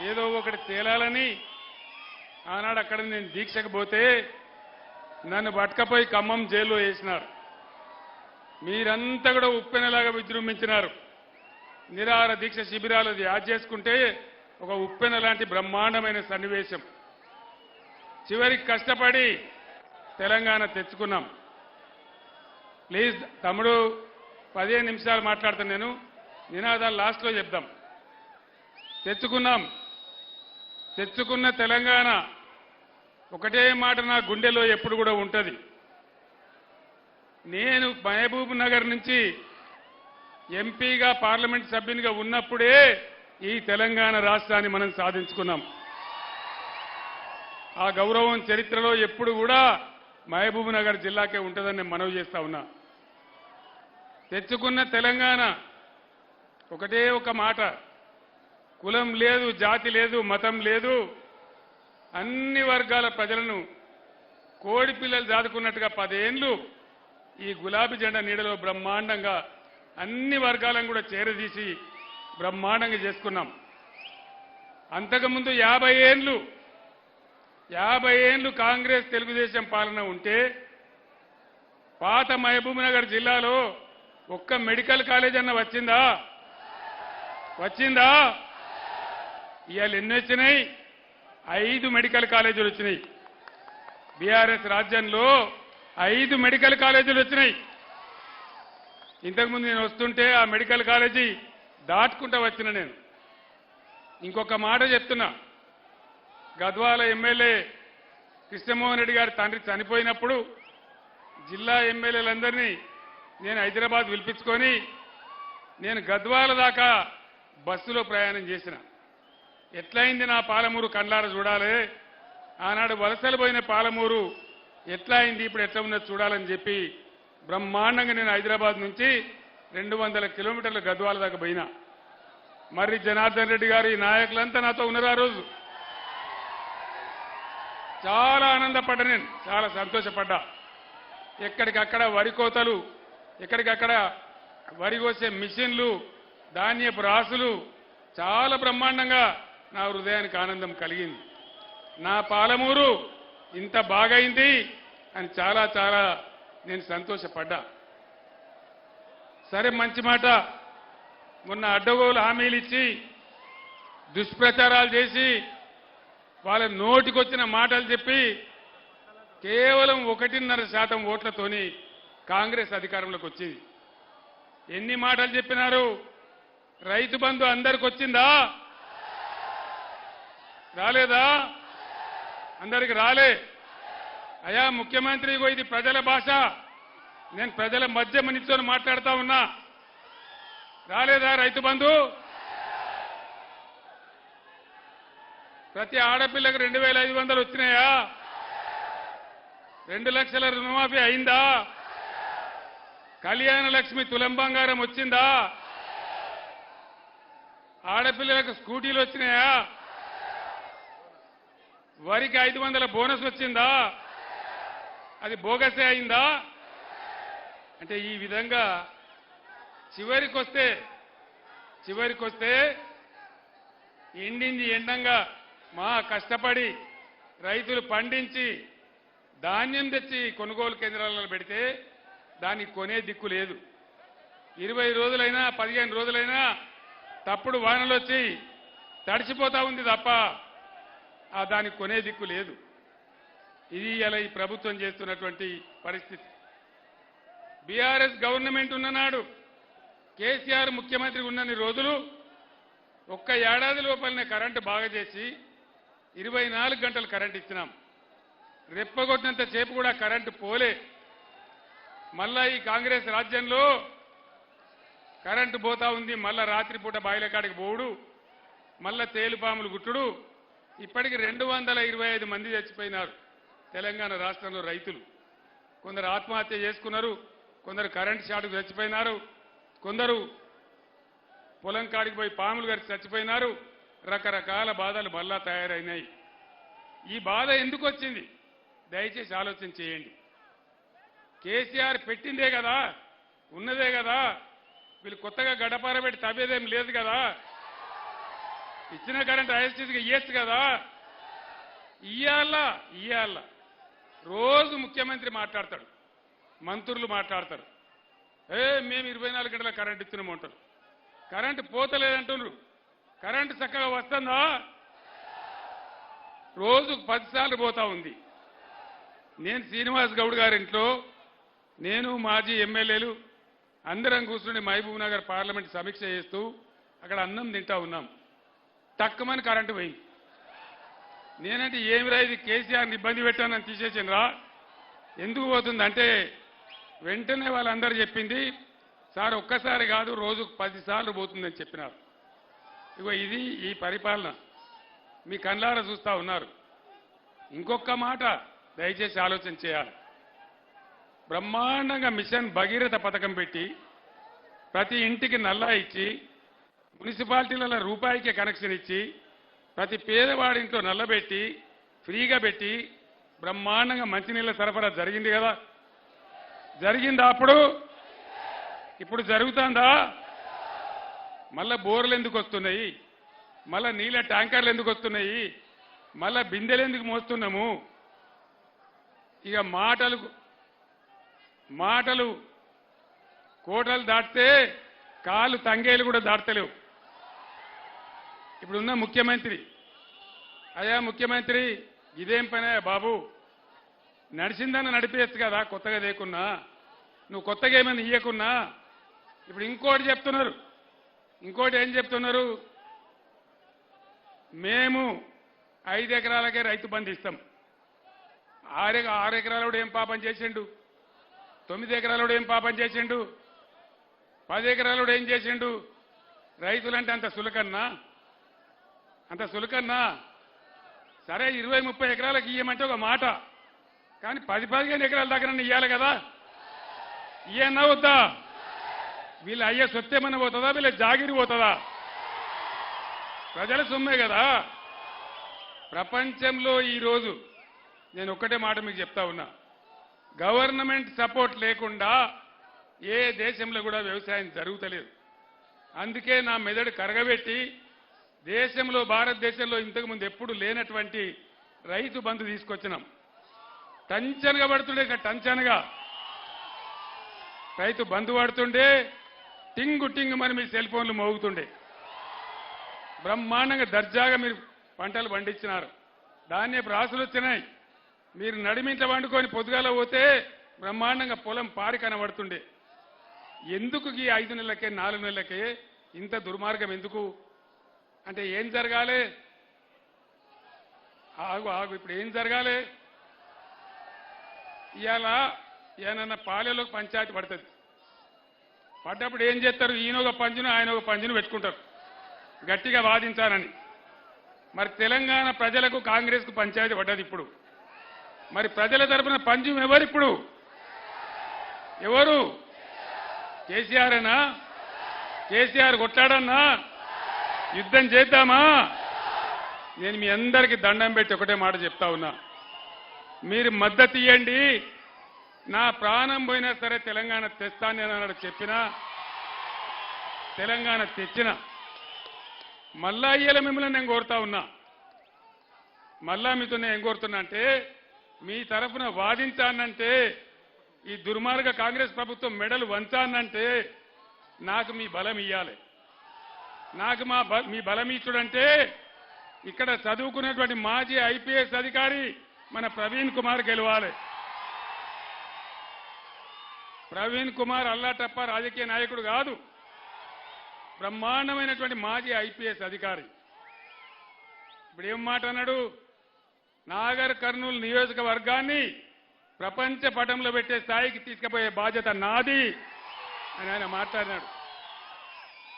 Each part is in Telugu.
ఏదో ఒకటి తేలాలని ఆనాడు అక్కడ నేను దీక్షకు పోతే నన్ను పట్టుకపోయి ఖమ్మం జైల్లో వేసినారు. మీరంతా కూడా ఉప్పెనలాగా విజృంభించినారు. నిరాహార దీక్ష శిబిరాలు యాద్ చేసుకుంటే ఒక ఉప్పెన లాంటి బ్రహ్మాండమైన సన్నివేశం. చివరికి కష్టపడి తెలంగాణ తెచ్చుకున్నాం. ప్లీజ్ తమ్ముడు పదిహేను నిమిషాలు మాట్లాడతాను నేను. నినాదాలు లాస్ట్లో చెప్దాం. తెచ్చుకున్నాం. తెచ్చుకున్న తెలంగాణ ఒకటే మాట నా గుండెలో ఎప్పుడు కూడా ఉంటుంది. నేను మహబూబ్ నగర్ నుంచి ఎంపీగా పార్లమెంట్ సభ్యునిగా ఉన్నప్పుడే ఈ తెలంగాణ రాష్ట్రాన్ని మనం సాధించుకున్నాం. ఆ గౌరవం చరిత్రలో ఎప్పుడు కూడా మహబూబ్ నగర్ జిల్లాకే ఉంటుందని నేను మనవి చేస్తా ఉన్నా. తెచ్చుకున్న తెలంగాణ ఒకటే ఒక మాట. కులం లేదు జాతి లేదు మతం లేదు. అన్ని వర్గాల ప్రజలను కోడి పిల్లలు దాదుకున్నట్టుగా పదేండ్లు ఈ గులాబీ జెండా నీడలో బ్రహ్మాండంగా అన్ని వర్గాలను కూడా చేరదీసి బ్రహ్మాండంగా చేసుకున్నాం. అంతకుముందు యాభై ఏండ్లు యాభై ఏండ్లు కాంగ్రెస్ తెలుగుదేశం పాలన ఉంటే పాత మహబూబ్నగర్ జిల్లాలో ఒక్క మెడికల్ కాలేజ్ అన్న వచ్చిందా? వచ్చిందా? ఇవాళ ఎన్ని వచ్చినాయి? ఐదు మెడికల్ కాలేజీలు వచ్చినాయి. బీఆర్ఎస్ రాజ్యంలో ఐదు మెడికల్ కాలేజీలు వచ్చినాయి. ఇంతకుముందు నేను వస్తుంటే ఆ మెడికల్ కాలేజీ దాటుకుంటా వచ్చిన నేను. ఇంకొక మాట చెప్తున్నా. గద్వాల ఎమ్మెల్యే కృష్ణమోహన్ రెడ్డి గారి తండ్రి చనిపోయినప్పుడు జిల్లా ఎమ్మెల్యేలందరినీ నేను హైదరాబాద్ పిలిపించుకొని నేను గద్వాల దాకా బస్సులో ప్రయాణం చేసిన. ఎట్లయింది నా పాలమూరు కండ్లార చూడాలి? ఆనాడు వలసలు పోయిన పాలమూరు ఎట్లా అయింది ఇప్పుడు ఎట్లా ఉన్నది చూడాలని చెప్పి బ్రహ్మాండంగా నేను హైదరాబాద్ నుంచి రెండు వందల కిలోమీటర్ల గద్వాల దాకా పోయినా. మరి జనార్దన్ రెడ్డి గారు ఈ నాయకులంతా నాతో ఉన్నారు ఆ రోజు. చాలా ఆనందపడ్డా నేను చాలా సంతోషపడ్డా. ఎక్కడికక్కడ వరి కోతలు ఎక్కడికక్కడ వరి కోసే మిషన్లు ధాన్యపు రాసులు చాలా బ్రహ్మాండంగా నా హృదయానికి ఆనందం కలిగింది. నా పాలమూరు ఇంత బాగైంది అని చాలా చాలా నేను సంతోషపడ్డా. సరే మంచి మాట. మొన్న అడ్డగోలు హామీలు ఇచ్చి దుష్ప్రచారాలు చేసి వాళ్ళ నోటికొచ్చిన మాటలు చెప్పి కేవలం ఒకటిన్నర శాతం ఓట్లతోని కాంగ్రెస్ అధికారంలోకి వచ్చింది. ఎన్ని మాటలు చెప్పినారు? రైతు బంధు అందరికి వచ్చిందా రాలేదా? అందరికి రాలే. అయా ముఖ్యమంత్రి ఇది ప్రజల భాష. నేను ప్రజల మధ్య నిల్చొని మాట్లాడుతా ఉన్నా. రాలేదా రైతు బంధు? ప్రతి ఆడపిల్లకు రెండు వేల ఐదు వందలు వచ్చినాయా? రెండు లక్షల రుణమాఫీ అయిందా? కళ్యాణ లక్ష్మి తులం బంగారం వచ్చిందా? ఆడపిల్లలకు స్కూటీలు వచ్చినాయా? వరికి ఐదు వందల బోనస్ వచ్చిందా? అది బోగసే అయిందా? అంటే ఈ విధంగా చివరికొస్తే చివరికొస్తే ఎండింది ఎండంగా మా కష్టపడి రైతులు పండించి ధాన్యం తెచ్చి కొనుగోలు కేంద్రాలలో పెడితే దానికి కొనే దిక్కు లేదు. ఇరవై రోజులైనా పదిహేను రోజులైనా తప్పుడు వానలు వచ్చి తడిచిపోతా ఉంది తప్ప ఆ దానికి కొనే దిక్కు లేదు. ఇది ఇలా ఈ ప్రభుత్వం చేస్తున్నటువంటి పరిస్థితి. బీఆర్ఎస్ గవర్నమెంట్ ఉన్ననాడు కేసీఆర్ ముఖ్యమంత్రి ఉన్నన్ని రోజులు ఒక్క ఏడాది లోపలనే కరెంటు బాగా చేసి ఇరవై నాలుగు గంటలు కరెంట్ ఇచ్చినాం. రెప్పగొట్టినంత సేపు కూడా కరెంటు పోలే. మళ్ళా ఈ కాంగ్రెస్ రాజ్యంలో కరెంటు పోతా ఉంది. మళ్ళా రాత్రిపూట బాయిల కాడికి పోవుడు. మళ్ళా తేలుపాములు గుట్టుడు. ఇప్పటికి రెండు వందల ఇరవై ఐదు మంది చచ్చిపోయినారు తెలంగాణ రాష్ట్రంలో రైతులు. కొందరు ఆత్మహత్య చేసుకున్నారు కొందరు కరెంట్ షాట్కు చచ్చిపోయినారు కొందరు పొలం కాడికి పోయి పాములు గారికి చచ్చిపోయినారు రకరకాల బాధలు మళ్ళా తయారైనాయి. ఈ బాధ ఎందుకు వచ్చింది? దయచేసి ఆలోచన చేయండి. కేసీఆర్ పెట్టిందే కదా ఉన్నదే కదా వీళ్ళు కొత్తగా గడపార పెట్టి తవ్వేదేం లేదు కదా. ఇచ్చిన కరెంట్ ఐఎస్టీసీకి ఇయ్యచ్చు కదా? ఇయ్యాల? ఇయ్యాల? రోజు ముఖ్యమంత్రి మాట్లాడతాడు. మంత్రులు మాట్లాడతారు. ఏ మేము ఇరవై నాలుగు గంటల కరెంట్ ఇస్తున్నాము అంటారు. కరెంటు పోతలేదంటున్నారు. కరెంటు చక్కగా వస్తుందా? రోజుకు పదిసార్లు పోతా ఉంది. నేను శ్రీనివాస్ గౌడ్ గారి ఇంట్లో నేను మాజీ ఎమ్మెల్యేలు అందరం కూర్చుని మహబూబ్ నగర్ పార్లమెంట్ సమీక్ష చేస్తూ అక్కడ అన్నం తింటా ఉన్నాం. తక్కువని కరెంటు పోయింది నేనంటే ఏమి ఇది కేసీఆర్ని ఇబ్బంది పెట్టానని తీసేసాను రా ఎందుకు పోతుందంటే వెంటనే వాళ్ళందరూ చెప్పింది సార్ ఒక్కసారి కాదు రోజుకు పదిసార్లు పోతుందని చెప్పినారు. ఇగో ఇది ఈ పరిపాలన. మీ కళ్ళార చూస్తా ఉన్నారు. ఇంకొక మాట దయచేసి ఆలోచన చేయాలి. బ్రహ్మాండంగా మిషన్ భగీరథ పథకం పెట్టి ప్రతి ఇంటికి నల్లా ఇచ్చి మున్సిపాలిటీలలో రూపాయికే కనెక్షన్ ఇచ్చి ప్రతి పేదవాడింట్లో నల్లబెట్టి ఫ్రీగా పెట్టి బ్రహ్మాండంగా మంచినీళ్ళ సరఫరా జరిగింది కదా? జరిగిందా అప్పుడు? ఇప్పుడు జరుగుతుందా? మళ్ళా బోర్లు ఎందుకు వస్తున్నాయి? మళ్ళా నీళ్ళ ట్యాంకర్లు ఎందుకు వస్తున్నాయి? మళ్ళా బిందెలు ఎందుకు మోస్తున్నాము? ఇక మాటలు మాటలు కోటలు దాటితే కాలు తంగేలు కూడా దాటలేవు. ఇప్పుడున్న ముఖ్యమంత్రి. అయ్యా ముఖ్యమంత్రి ఇదేం పనే బాబు? నడిచిందని నడిపేయచ్చు కదా కొత్తగా లేకున్నా? నువ్వు కొత్తగా ఏమైనా ఇయ్యకున్నా? ఇప్పుడు ఇంకోటి చెప్తున్నారు. ఇంకోటి ఏం చెప్తున్నారు? మేము ఐదు ఎకరాలకే రైతు బంధు ఇస్తాం. ఆరు ఆరు ఎకరాలోడు ఏం పాపం చేసిండు? తొమ్మిది ఎకరాలోడు ఏం పాపం చేసిండు? పది ఎకరాలోడు ఏం చేసిండు? రైతులంటే అంత సులకన్నా? అంత సులకన్నా? సరే ఇరవై ముప్పై ఎకరాలకు ఇయ్యమంటే ఒక మాట. కానీ పది పదిహేను ఎకరాల దగ్గర ఇయ్యాలి కదా? ఇయ్యన్నా వద్దా? వీళ్ళ అయ్యే సొత్తేమన్నా పోతుందా? వీళ్ళ జాగిరి పోతుందా? ప్రజల సొమ్మే కదా? ప్రపంచంలో ఈరోజు నేను ఒక్కటే మాట మీకు చెప్తా ఉన్నా. గవర్నమెంట్ సపోర్ట్ లేకుండా ఏ దేశంలో కూడా వ్యవసాయం జరుగుతలేదు. అందుకే నా మెదడు కరగబెట్టి దేశంలో భారతదేశంలో ఇంతకుముందు ఎప్పుడు లేనటువంటి రైతు బంధు తీసుకొచ్చినాం. టంచనగా పడుతుండే టంచనగా. రైతు బంధు పడుతుండే టింగు టింగు మరి మీ సెల్ ఫోన్లు మోగుతుండే. బ్రహ్మాండంగా దర్జాగా మీరు పంటలు పండించినారు. ధాన్యపు రాసులు వచ్చినాయి. మీరు నడిమింట వండుకొని పొద్దుగాల పోతే బ్రహ్మాండంగా పొలం పారి కనబడుతుండే. ఎందుకు ఈ ఐదు నెలలకే నాలుగు నెలలకే ఇంత దుర్మార్గం? ఎందుకు? అంటే ఏం జరగాలి? ఆగు ఆగు ఇప్పుడు ఏం జరగాలి? ఇవాళ ఏమన్నా పాలెలో పంచాయతీ పడుతుంది. పడ్డప్పుడు ఏం చేస్తారు? ఈయన ఒక పంచును ఆయన ఒక పంచును పెట్టుకుంటారు. గట్టిగా వాదించాలని. మరి తెలంగాణ ప్రజలకు కాంగ్రెస్కు పంచాయతీ పడ్డది ఇప్పుడు. మరి ప్రజల తరపున పంచం ఎవరు ఇప్పుడు? ఎవరు? కేసీఆర్నా కేసీఆర్ కొట్లాడన్నా? యుద్ధం చేద్దామా? నేను మీ అందరికీ దండం పెట్టి ఒకటే మాట చెప్తా ఉన్నా. మీరు మద్దతు ఇవ్వండి నా ప్రాణం పోయినా సరే తెలంగాణ తెస్తాను నేను అన్నాడు చెప్పినా? తెలంగాణ తెచ్చిన. మళ్ళా ఇయ్యాల మిమ్మల్ని నేను కోరుతా ఉన్నా. మళ్ళా మీతో నేను ఏం కోరుతున్నా అంటే మీ తరఫున వాదించానంటే ఈ దుర్మార్గ కాంగ్రెస్ ప్రభుత్వం మెడలు వంచానంటే నాకు మీ బలం ఇయ్యాలి. నాకు మా బ- మీ బలం ఇక్కడ చదువుకున్నటువంటి మాజీ ఐపీఎస్ అధికారి మన ప్రవీణ్ కుమార్ గెలవాలి. ప్రవీణ్ కుమార్ అల్లాటప్ప రాజకీయ నాయకుడు కాదు. బ్రహ్మాండమైనటువంటి మాజీ ఐపీఎస్ అధికారి. ఇప్పుడు ఏం మాట అన్నాడు? నాగర్ కర్నూలు నియోజకవర్గాన్ని ప్రపంచ పటంలో పెట్టే స్థాయికి తీసుకుపోయే బాధ్యత నాది అని ఆయన మాట్లాడినాడు.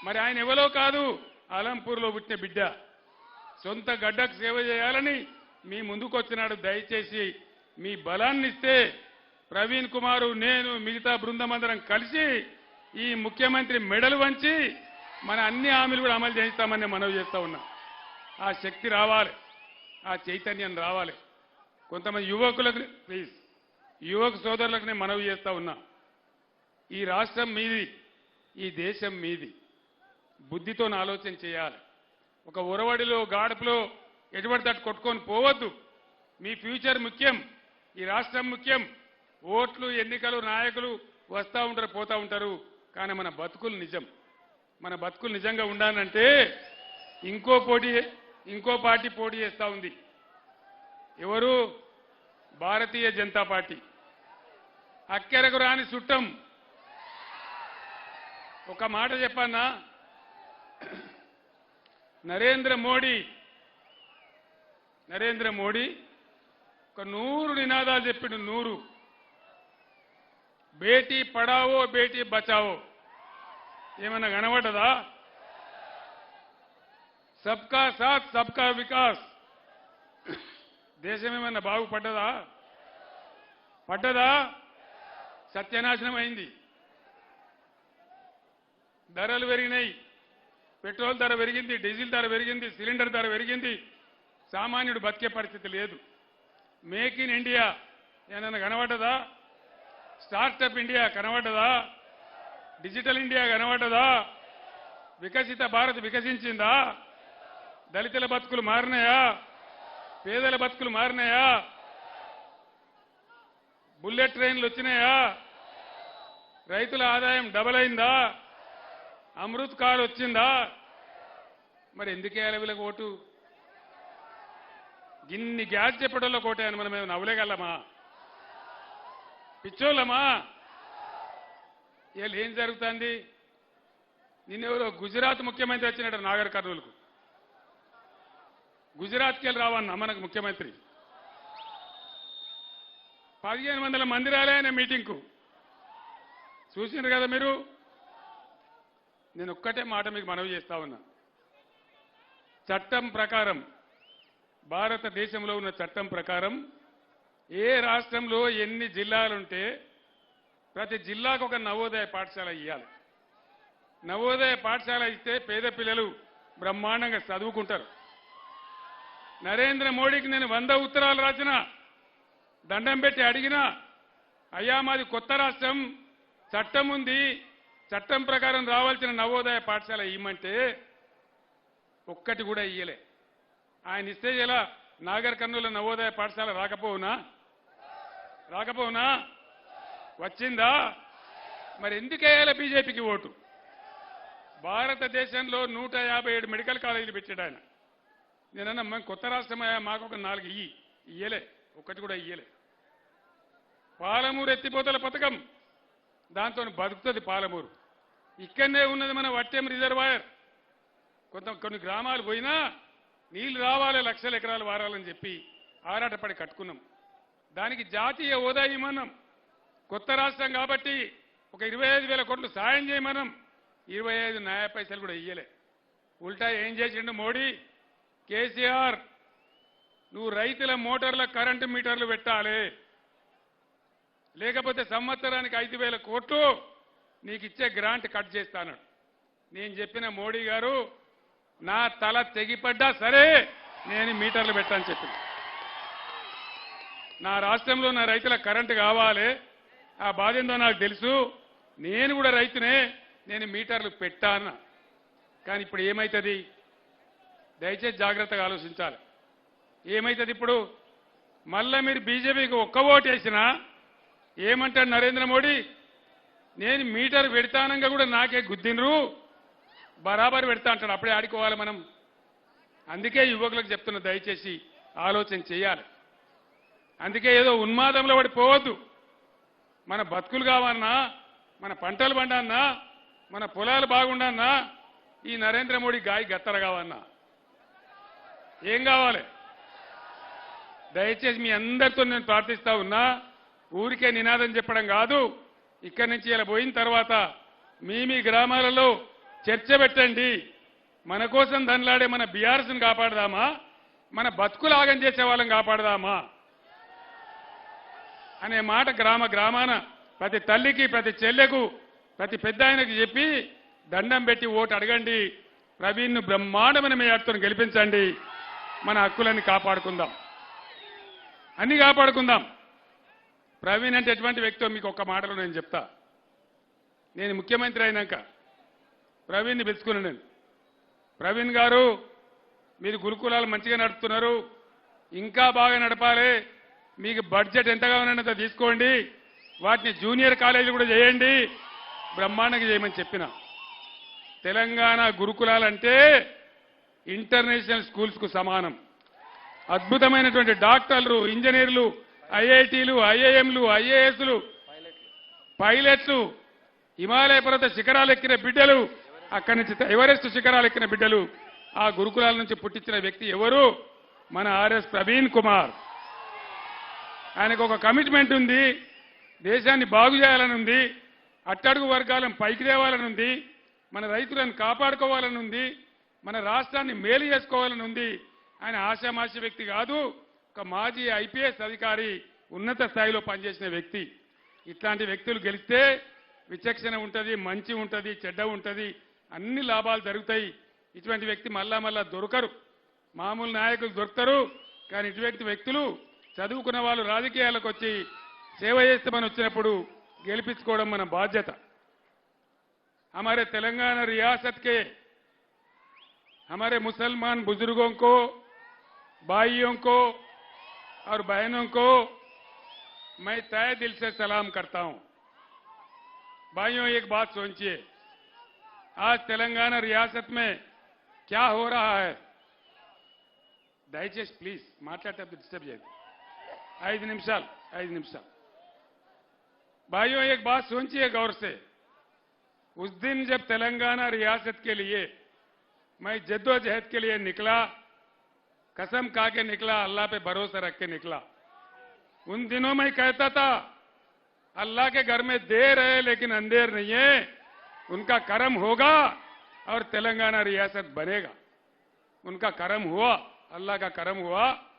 మరి ఆయన ఎవరో కాదు? అలంపూర్లో పుట్టిన బిడ్డ. సొంత గడ్డకు సేవ చేయాలని మీ ముందుకొచ్చినాడు. దయచేసి మీ బలాన్ని ఇస్తే ప్రవీణ్ కుమారు నేను మిగతా బృందమందరం కలిసి ఈ ముఖ్యమంత్రి మెడలు వంచి మన అన్ని హామీలు కూడా అమలు చేయిస్తామని మనవి చేస్తా ఉన్నా. ఆ శక్తి రావాలి. ఆ చైతన్యం రావాలి. కొంతమంది యువకులకు ప్లీజ్ యువక సోదరులకు నేను మనవి చేస్తా ఉన్నా. ఈ రాష్ట్రం మీది ఈ దేశం మీది. బుద్ధితో ఆలోచన చేయాలి. ఒక ఉరవడిలో గాడుపులో ఎటువంటి తట్టు కొట్టుకొని పోవద్దు. మీ ఫ్యూచర్ ముఖ్యం ఈ రాష్ట్రం ముఖ్యం. ఓట్లు ఎన్నికలు నాయకులు వస్తూ ఉంటారు పోతూ ఉంటారు. కానీ మన బతుకులు నిజం. మన బతుకులు నిజంగా ఉండాలంటే ఇంకో పోటీ ఇంకో పార్టీ పోటీ చేస్తూ ఉంది. ఎవరు? భారతీయ జనతా పార్టీ. అక్కెరకు రాని చుట్టం ఒక మాట చెప్పన్నా? నరేంద్ర మోడీ. నరేంద్ర మోడీ ఒక నూరు నినాదాలు చెప్పిండు నూరు. బేటీ పడావో బేటీ బచావో. ఏమైనా కనబడదా సబ్కా సాత్ సబ్కా వికాస్. దేశం ఏమైనా బాగుపడ్డదా? పడ్డదా? సత్యనాశనం అయింది. ధరలు పెరిగినాయి. పెట్రోల్ ధర పెరిగింది డీజిల్ ధర పెరిగింది సిలిండర్ ధర పెరిగింది. సామాన్యుడు బతికే పరిస్థితి లేదు. మేక్ ఇన్ ఇండియా ఏమైనా కనబడదా స్టార్టప్ ఇండియా కనబడదా డిజిటల్ ఇండియా కనబడదా వికసిత భారత్ వికసించిందా? దళితుల బతుకులు మారినాయా? పేదల బతుకులు మారినాయా? బుల్లెట్ ట్రైన్లు వచ్చినాయా? రైతుల ఆదాయం డబల్ అయిందా? అమృత్ కార్ వచ్చిందా? మరి ఎందుకే వీళ్ళకి ఓటు? ఇన్ని గ్యాస్ చెప్పడంలో కోటాయని మనం ఏమైనా నవ్వలేగలమా? పిచ్చోళ్ళమా? వీళ్ళు ఏం జరుగుతుంది? నిన్నెవరో గుజరాత్ ముఖ్యమంత్రి వచ్చినట్టు నాగర్ కర్నూలుకు. గుజరాత్కి వెళ్ళి రావన్నా మనకు ముఖ్యమంత్రి. పదిహేను వందల మంది రాలే ఆయన మీటింగ్కు. చూసినారు కదా మీరు? నేను ఒక్కటే మాట మీకు మనవి చేస్తా ఉన్నా. చట్టం ప్రకారం భారతదేశంలో ఉన్న చట్టం ప్రకారం ఏ రాష్ట్రంలో ఎన్ని జిల్లాలుంటే ప్రతి జిల్లాకు ఒక నవోదయ పాఠశాల ఇవ్వాలి నవోదయ పాఠశాల ఇస్తే పేద పిల్లలు బ్రహ్మాండంగా చదువుకుంటారు. నరేంద్ర మోడీకి నేను వంద ఉత్తరాలు రాసిన దండం పెట్టి అడిగినా అయ్యా మాది కొత్త రాష్ట్రం చట్టం ఉంది చట్టం ప్రకారం రావాల్సిన నవోదయ పాఠశాల ఇవ్వమంటే ఒక్కటి కూడా ఇయ్యలే. ఆయన ఇస్తే ఎలా? నాగర్ కర్నూలు నవోదయ పాఠశాల రాకపోవునా? రాకపోవునా? వచ్చిందా? మరి ఎందుకు వేయాలి బీజేపీకి ఓటు? భారతదేశంలో నూట యాభై ఏడు మెడికల్ కాలేజీలు పెట్టాడు ఆయన. నేనన్నా మేము కొత్త రాష్ట్రమయ్యా మాకు ఒక నాలుగు ఇయ్యి. ఇయ్యలే. ఒక్కటి కూడా ఇయ్యలే. పాలమూరు ఎత్తిపోతల పథకం. దాంతో బతుకుతుంది పాలమూరు. ఇక్కడనే ఉన్నది మన వట్టెం రిజర్వాయర్. కొంత కొన్ని గ్రామాలు పోయినా నీళ్ళు రావాలి లక్షల ఎకరాలు వారాలని చెప్పి ఆరాటపడి కట్టుకున్నాం. దానికి జాతీయ హోదా ఇమ్మన్నాం. కొత్త రాష్ట్రం కాబట్టి ఒక ఇరవై ఐదు వేల కోట్లు సాయం చేయమన్నాం. ఇరవై ఐదు న్యాయ పైసలు కూడా ఇయ్యలే. ఉల్టా ఏం చేసిండు మోడీ? కేసీఆర్ నువ్వు రైతుల మోటార్ల కరెంటు మీటర్లు పెట్టాలి. లేకపోతే సంవత్సరానికి ఐదు వేల కోట్లు నీకు ఇచ్చే గ్రాంట్ కట్ చేస్తాను. నేను చెప్పిన మోడీ గారు నా తల తెగిపడ్డా సరే నేను మీటర్లు పెట్టాను చెప్పి నా రాష్ట్రంలో నా రైతుల కరెంటు కావాలి. ఆ బాధ ఏందో నాకు తెలుసు. నేను కూడా రైతునే నేను మీటర్లు పెట్టాను. కానీ ఇప్పుడు ఏమవుతుంది దయచేసి జాగ్రత్తగా ఆలోచించాలి. ఏమవుతుంది ఇప్పుడు? మళ్ళా మీరు బీజేపీకి ఒక్క ఓటు వేసినా ఏమంటాడు నరేంద్ర మోడీ నేను మీటర్ పెడతానంగా కూడా నాకే గుద్దినరు బరాబర్ పెడతా అంటాడు అప్పుడే ఆడుకోవాలి మనం. అందుకే యువకులకు చెప్తున్నా దయచేసి ఆలోచన చేయాలి. అందుకే ఏదో ఉన్మాదంలో పడి పోవద్దు. మన బతుకులు కావన్నా మన పంటలు పండన్నా మన పొలాలు బాగుండన్నా ఈ నరేంద్ర మోడీ గాయ గత్తర కావన్నా. ఏం కావాలి? దయచేసి మీ అందరితో నేను ప్రార్థిస్తా ఉన్నా. ఊరికే నినాదం చెప్పడం కాదు. ఇక్కడి నుంచి ఇలా పోయిన తర్వాత మీ మీ గ్రామాలలో చర్చ పెట్టండి. మన కోసం ధనలాడే మన బీఆర్ఎస్ని కాపాడదామా? మన బతుకులు ఆగం చేసే వాళ్ళని కాపాడదామా? అనే మాట గ్రామ గ్రామాన ప్రతి తల్లికి ప్రతి చెల్లెకు ప్రతి పెద్ద ఆయనకు చెప్పి దండం పెట్టి ఓటు అడగండి. ప్రవీణ్ను బ్రహ్మాండమైన మేయర్తో గెలిపించండి. మన హక్కులన్నీ కాపాడుకుందాం. అన్ని కాపాడుకుందాం. ప్రవీణ్ అంటే ఎటువంటి వ్యక్తో మీకు ఒక మాటలో నేను చెప్తా? నేను ముఖ్యమంత్రి అయినాక ప్రవీణ్ని పెంచుకున్నాను నేను. ప్రవీణ్ గారు మీరు గురుకులాలు మంచిగా నడుపుతున్నారు ఇంకా బాగా నడపాలి మీకు బడ్జెట్ ఎంతగా ఉన్నంత తీసుకోండి వాటిని జూనియర్ కాలేజీలు కూడా చేయండి బ్రహ్మాండంగా చేయమని చెప్పిన. తెలంగాణ గురుకులాలంటే ఇంటర్నేషనల్ స్కూల్స్కు సమానం. అద్భుతమైనటువంటి డాక్టర్లు ఇంజనీర్లు ఐఐటీలు ఐఐఎంలు ఐఏఎస్లు పైలట్లు హిమాలయ పర్వత శిఖరాలు ఎక్కిన బిడ్డలు అక్కడి నుంచి ఎవరెస్ట్ శిఖరాలు ఎక్కిన బిడ్డలు ఆ గురుకులాల నుంచి పుట్టించిన వ్యక్తి ఎవరు? మన ఆర్ఎస్ ప్రవీణ్ కుమార్. ఆయనకు ఒక కమిట్మెంట్ ఉంది దేశాన్ని బాగు చేయాలని ఉంది అట్టడుగు వర్గాలను పైకి తేవాలని ఉంది మన రైతులను కాపాడుకోవాలని ఉంది మన రాష్ట్రాన్ని మేలు చేసుకోవాలని ఉంది. ఆయన ఆశామాష వ్యక్తి కాదు. ఒక మాజీ ఐపీఎస్ అధికారి ఉన్నత స్థాయిలో పనిచేసిన వ్యక్తి ఇట్లాంటి వ్యక్తులు గెలిస్తే విచక్షణ ఉంటుంది మంచి ఉంటుంది చెడ్డ ఉంటుంది అన్ని లాభాలు జరుగుతాయి ఇటువంటి వ్యక్తి మళ్ళా మళ్ళా దొరకరు మామూలు నాయకులు దొరుకుతారు కానీ ఇటువంటి వ్యక్తులు చదువుకున్న వాళ్ళు రాజకీయాలకు వచ్చి సేవ చేస్తామని వచ్చినప్పుడు గెలిపించుకోవడం మన బాధ్యత हमारे तेलंगाना रियासत के हमारे मुसलमान बुजुर्गों को भाइयों को और बहनों को मैं तय दिल से सलाम करता हूं भाइयों एक बात सोचिए आज तेलंगाना रियासत में क्या हो रहा है దయచేసి ప్లీజ్ మాట్లాడేటప్పుడు డిస్టర్బ్ చేయదు ఐదు నిమిషాలు ఐదు నిమిషాలు भाइयों एक बात सोचिए गौर से उस दिन जब तेलंगाना रियासत के लिए मैं जद्दोजहद के लिए निकला कसम खा के निकला, अल्लाह पे भरोसा रख के निकला। उन दिनों में कहता था, अल्लाह के घर में देर है, लेकिन अंधेर नहीं है। उनका कर्म होगा और तेलंगाना रियासत बनेगा। उनका कर्म हुआ, अल्लाह का कर्म हुआ।